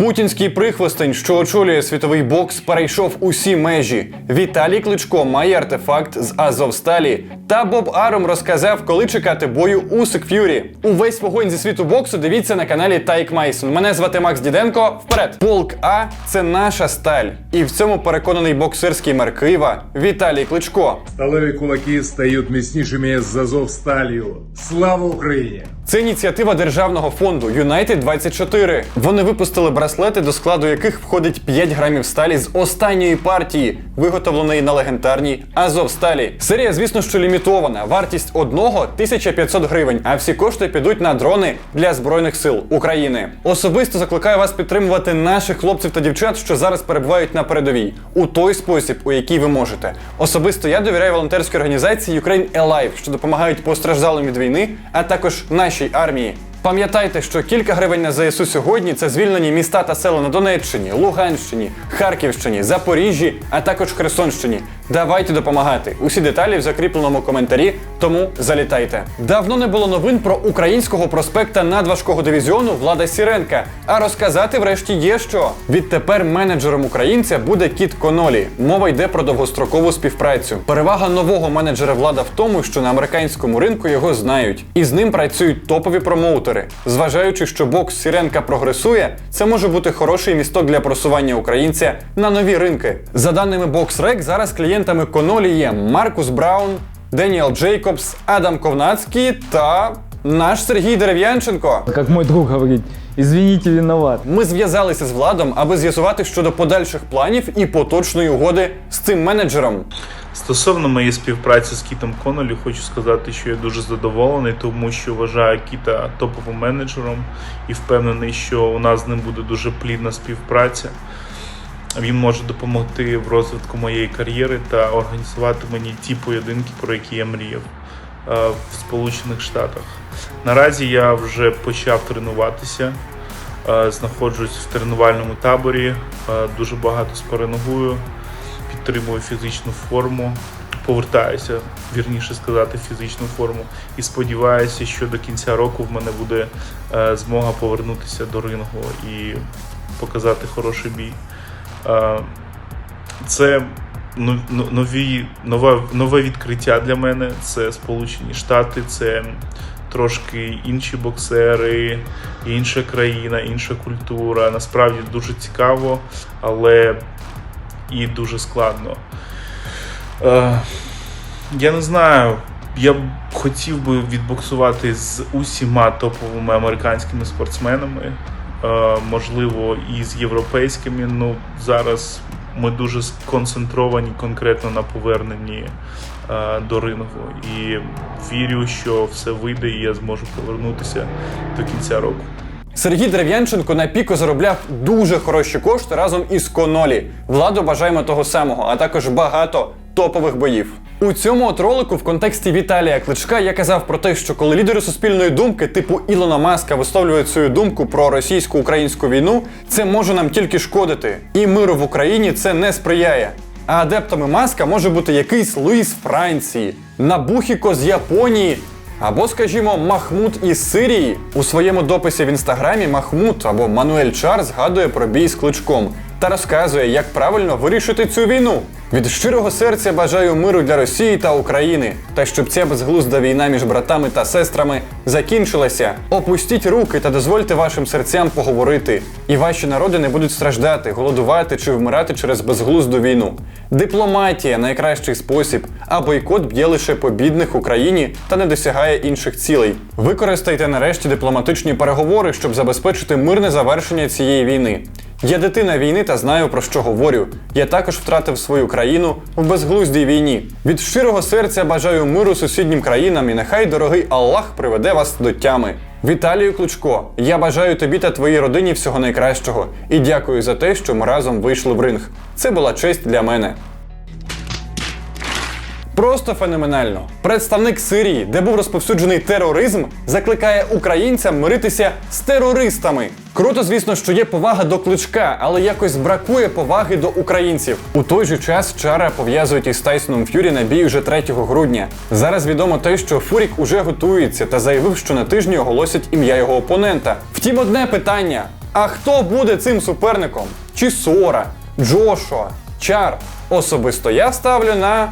Путінський прихвостень, що очолює світовий бокс, перейшов усі межі. Віталій Кличко має артефакт з Азовсталі. Та Боб Аром розказав, коли чекати бою у Ф'юрі. Увесь вогонь зі світу боксу дивіться на каналі Тайк Майсон. Мене звати Макс Діденко. Вперед! Полк А це наша сталь. І в цьому переконаний боксерський мер Києва Віталій Кличко. Сталеві кулаки стають міцнішими з Азовсталью. Слава Україні! Це ініціатива державного фонду United 24. Вони випустили браслети, до складу яких входить 5 грамів сталі з останньої партії, виготовленої на легендарній Азовсталі. Серія, звісно, що лімітована. Вартість одного 1500 гривень, а всі кошти підуть на дрони для збройних сил України. Особисто закликаю вас підтримувати наших хлопців та дівчат, що зараз перебувають на передовій, у той спосіб, у який ви можете. Особисто я довіряю волонтерській організації Ukraine Alive, що допомагають постраждалим від війни, а також нашій армії. Пам'ятайте, що кілька гривень на ЗСУ сьогодні це звільнені міста та села на Донеччині, Луганщині, Харківщині, Запоріжжі, а також Херсонщині. Давайте допомагати. Усі деталі в закріпленому коментарі, тому залітайте. Давно не було новин про українського проспекта надважкого дивізіону Влада Сіренка. А розказати врешті є що. Відтепер менеджером українця буде Кіт Конолі. Мова йде про довгострокову співпрацю. Перевага нового менеджера влада в тому, що на американському ринку його знають, і з ним працюють топові промоутери. Зважаючи, що бокс Сіренка прогресує, це може бути хороший місток для просування українця на нові ринки. За даними BoxRec, зараз клієнтами Конолі є Маркус Браун, Деніел Джейкобс, Адам Ковнацький та наш Сергій Дерев'янченко. Как мой друг говорит, извините, виноват. Ми зв'язалися з владом, аби з'ясувати щодо подальших планів і поточної угоди з цим менеджером. Стосовно моєї співпраці з Кітом Конолі, хочу сказати, що я дуже задоволений, тому що вважаю Кіта топовим менеджером і впевнений, що у нас з ним буде дуже плідна співпраця. Він може допомогти в розвитку моєї кар'єри та організувати мені ті поєдинки, про які я мріяв е, в Сполучених Штатах. Наразі я вже почав тренуватися, е, знаходжусь в тренувальному таборі, е, дуже багато спарингую підтримую фізичну форму, повертаюся, вірніше сказати, фізичну форму. І сподіваюся, що до кінця року в мене буде змога повернутися до рингу і показати хороший бій. Е, це ну- ну- нові, нове, нове відкриття для мене. Це Сполучені Штати, це трошки інші боксери, інша країна, інша культура. Насправді дуже цікаво, але і дуже складно. Е, я не знаю. Я б хотів би відбоксувати з усіма топовими американськими спортсменами, можливо, і з європейськими. Ну, зараз ми дуже сконцентровані конкретно на поверненні е, до рингу. І вірю, що все вийде, і я зможу повернутися до кінця року. Сергій Дерев'янченко на піку заробляв дуже хороші кошти разом із Конолі. Владу бажаємо того самого, а також багато топових боїв. У цьому от ролику в контексті Віталія Кличка я казав про те, що коли лідери суспільної думки, типу Ілона Маска, висловлюють свою думку про російсько-українську війну, це може нам тільки шкодити. І миру в Україні це не сприяє. А адептами маска може бути якийсь Луїс з Франції, Набухіко з Японії або, скажімо, Махмуд із Сирії. У своєму дописі в інстаграмі Махмуд або Мануель Чар згадує про бій з кличком та розказує, як правильно вирішити цю війну. Від щирого серця бажаю миру для Росії та України, та щоб ця безглузда війна між братами та сестрами закінчилася. Опустіть руки та дозвольте вашим серцям поговорити, і ваші народи не будуть страждати, голодувати чи вмирати через безглузду війну. Дипломатія найкращий спосіб, а бойкот б'є лише по бідних Україні та не досягає інших цілей. Використайте нарешті дипломатичні переговори, щоб забезпечити мирне завершення цієї війни. Я дитина війни та знаю про що говорю. Я також втратив свою країну в безглуздій війні. Від щирого серця бажаю миру сусіднім країнам і нехай дорогий Аллах приведе вас до тями. Віталію Клучко, я бажаю тобі та твоїй родині всього найкращого і дякую за те, що ми разом вийшли в ринг. Це була честь для мене. Просто феноменально. Представник Сирії, де був розповсюджений тероризм, закликає українцям миритися з терористами. Круто, звісно, що є повага до кличка, але якось бракує поваги до українців. У той же час Чара пов'язують із Тайсоном Ф'юрі на бій уже 3 грудня. Зараз відомо те, що Фурік уже готується та заявив, що на тижні оголосять ім'я його опонента. Втім, одне питання: А хто буде цим суперником? Чи Сора, Джошуа, Чар? Особисто я ставлю на.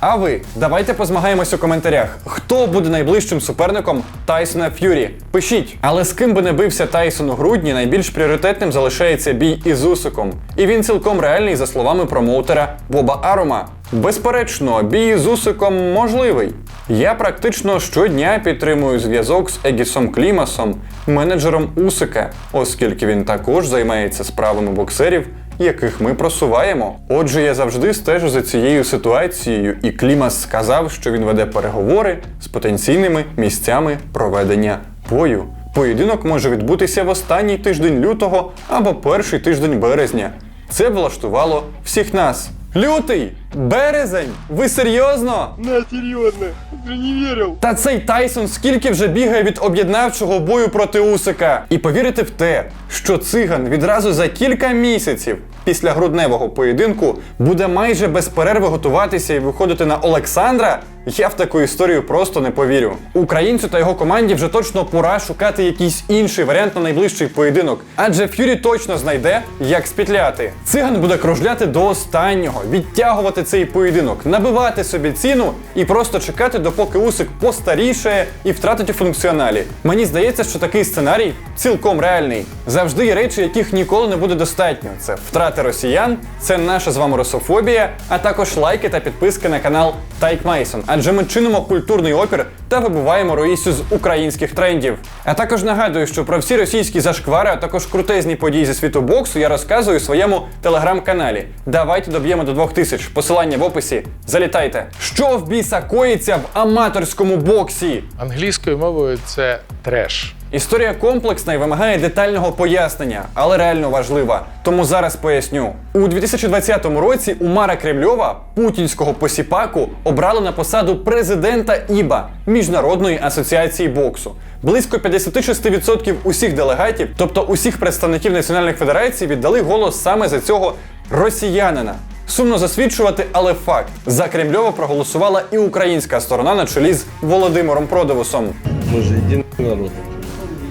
А ви давайте позмагаємось у коментарях. Хто буде найближчим суперником Тайсона Ф'юрі? Пишіть. Але з ким би не бився Тайсон у грудні, найбільш пріоритетним залишається бій із Усиком. І він цілком реальний, за словами промоутера Боба Арума. Безперечно, бій з Усиком можливий. Я практично щодня підтримую зв'язок з Егісом Клімасом, менеджером Усика, оскільки він також займається справами боксерів яких ми просуваємо. Отже, я завжди стежу за цією ситуацією, і Клімас сказав, що він веде переговори з потенційними місцями проведення бою. Поєдинок може відбутися в останній тиждень лютого або перший тиждень березня. Це влаштувало всіх нас. Лютий! Березень! Ви серйозно? На, серьезно, ты не верил. Та цей Тайсон скільки вже бігає від об'єднавчого бою проти Усика. І повірити в те, що циган відразу за кілька місяців після грудневого поєдинку буде майже без перерви готуватися і виходити на Олександра. Я в таку історію просто не повірю. Українцю та його команді вже точно пора шукати якийсь інший варіант на найближчий поєдинок, адже Ф'юрі точно знайде, як спітляти. Циган буде кружляти до останнього, відтягувати цей поєдинок, набивати собі ціну і просто чекати, допоки Усик постарішає і втратить у функціоналі. Мені здається, що такий сценарій цілком реальний. Завжди є речі, яких ніколи не буде достатньо. Це втрати росіян, це наша з вами русофобія, а також лайки та підписки на канал Тайк Майсон. Адже ми чинимо культурний опір та вибиваємо Роїсю з українських трендів. А також нагадую, що про всі російські зашквари, а також крутезні події зі світу боксу я розказую у своєму телеграм-каналі. Давайте доб'ємо до 2000. Посилання в описі. Залітайте. Що в біса коїться в аматорському боксі? Англійською мовою це треш. Історія комплексна і вимагає детального пояснення, але реально важлива. Тому зараз поясню. У 2020 році Умара Кремльова, путінського посіпаку, обрали на посаду президента ІБА Міжнародної асоціації боксу. Близько 56% усіх делегатів, тобто усіх представників національних федерацій, віддали голос саме за цього росіянина. Сумно засвідчувати, але факт: за Кремльова проголосувала і українська сторона на чолі з Володимиром Продовусом. Мы же единый народ.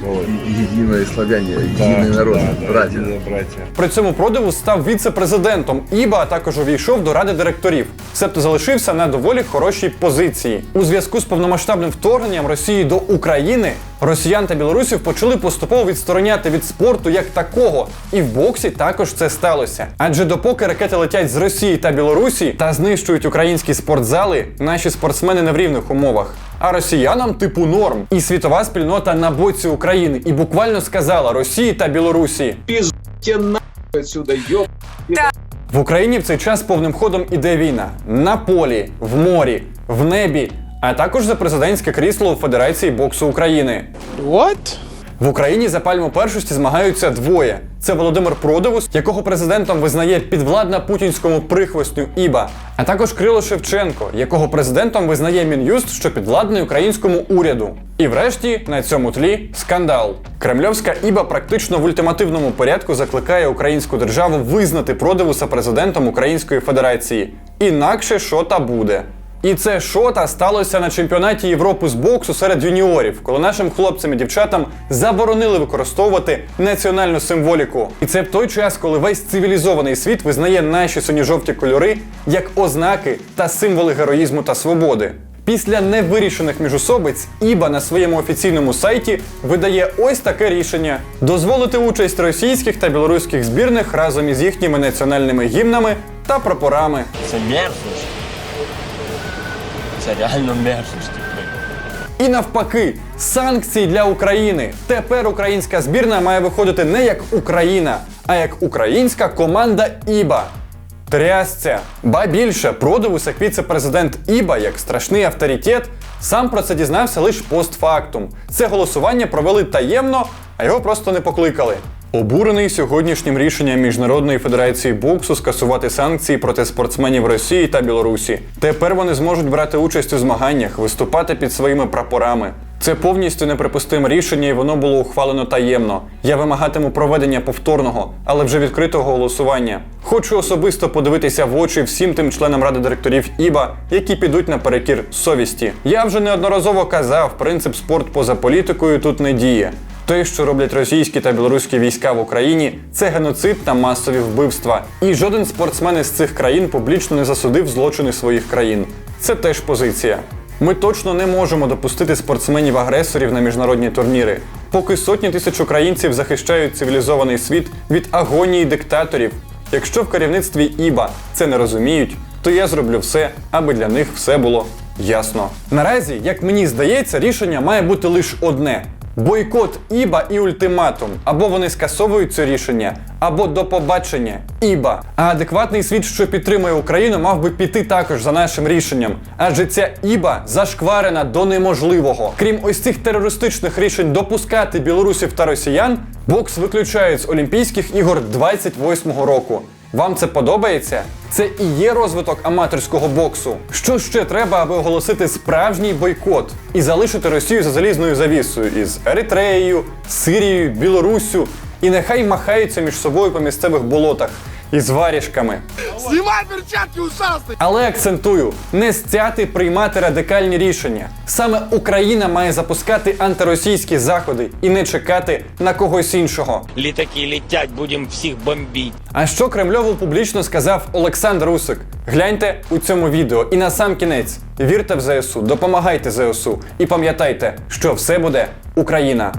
Вот. единые славяне, единый народ, братья. единые братья. При цьому Продивус став віце-президентом ІБА, а також увійшов до ради директорів. Себто залишився на доволі хорошій позиції. У зв'язку з повномасштабним вторгненням Росії до України росіян та білорусів почали поступово відстороняти від спорту як такого. І в боксі також це сталося. Адже допоки ракети летять з Росії та Білорусі та знищують українські спортзали, наші спортсмени не в рівних умовах. А росіянам типу норм. І світова спільнота на боці України і буквально сказала Росії та Білорусі. Отсюда, ёб. В Україні в цей час повним ходом іде війна на полі, в морі, в небі, а також за президентське крісло у Федерації боксу України. What? В Україні за пальму першості змагаються двоє: це Володимир Продовус, якого президентом визнає підвладна путінському прихвостню Іба, а також Крило Шевченко, якого президентом визнає Мін'юст, що підвладний українському уряду. І врешті на цьому тлі скандал. Кремльовська Іба практично в ультимативному порядку закликає українську державу визнати Продовуса президентом Української Федерації. Інакше що та буде. І це шота сталося на чемпіонаті Європи з боксу серед юніорів, коли нашим хлопцям і дівчатам заборонили використовувати національну символіку. І це в той час, коли весь цивілізований світ визнає наші синьо-жовті кольори як ознаки та символи героїзму та свободи. Після невирішених міжусобиць Іба на своєму офіційному сайті видає ось таке рішення: дозволити участь російських та білоруських збірних разом із їхніми національними гімнами та прапорами. Це мерзость. Це реально мерзость. І навпаки, санкції для України. Тепер українська збірна має виходити не як Україна, а як українська команда Іба. Трясця. Ба більше, Продовус, як віце-президент Іба, як страшний авторитет, сам про це дізнався лише постфактум. Це голосування провели таємно, а його просто не покликали. Обурений сьогоднішнім рішенням Міжнародної федерації боксу скасувати санкції проти спортсменів Росії та Білорусі. Тепер вони зможуть брати участь у змаганнях, виступати під своїми прапорами. Це повністю неприпустиме рішення, і воно було ухвалено таємно. Я вимагатиму проведення повторного, але вже відкритого голосування. Хочу особисто подивитися в очі всім тим членам ради директорів ІБА, які підуть наперекір совісті. Я вже неодноразово казав, принцип спорт поза політикою тут не діє. Те, що роблять російські та білоруські війська в Україні, це геноцид та масові вбивства. І жоден спортсмен із цих країн публічно не засудив злочини своїх країн. Це теж позиція. Ми точно не можемо допустити спортсменів-агресорів на міжнародні турніри, поки сотні тисяч українців захищають цивілізований світ від агонії диктаторів. Якщо в керівництві ІБА це не розуміють, то я зроблю все, аби для них все було ясно. Наразі, як мені здається, рішення має бути лише одне: бойкот ІБА і ультиматум. Або вони скасовують це рішення, або до побачення ІБА. А адекватний світ, що підтримує Україну, мав би піти також за нашим рішенням. Адже ця ІБА зашкварена до неможливого. Крім ось цих терористичних рішень допускати білорусів та росіян, бокс виключають з Олімпійських ігор 28-го року. Вам це подобається? Це і є розвиток аматорського боксу. Що ще треба, аби оголосити справжній бойкот і залишити Росію за залізною завісою із Еритреєю, Сирією, Білоруссю і нехай махаються між собою по місцевих болотах із варішками. Снимай перчатки, ушастый! Але акцентую, не стяти приймати радикальні рішення. Саме Україна має запускати антиросійські заходи і не чекати на когось іншого. Літаки летять, будемо всіх бомбити. А що Кремльову публічно сказав Олександр Усик? Гляньте у цьому відео. І на сам кінець вірте в ЗСУ, допомагайте ЗСУ і пам'ятайте, що все буде Україна.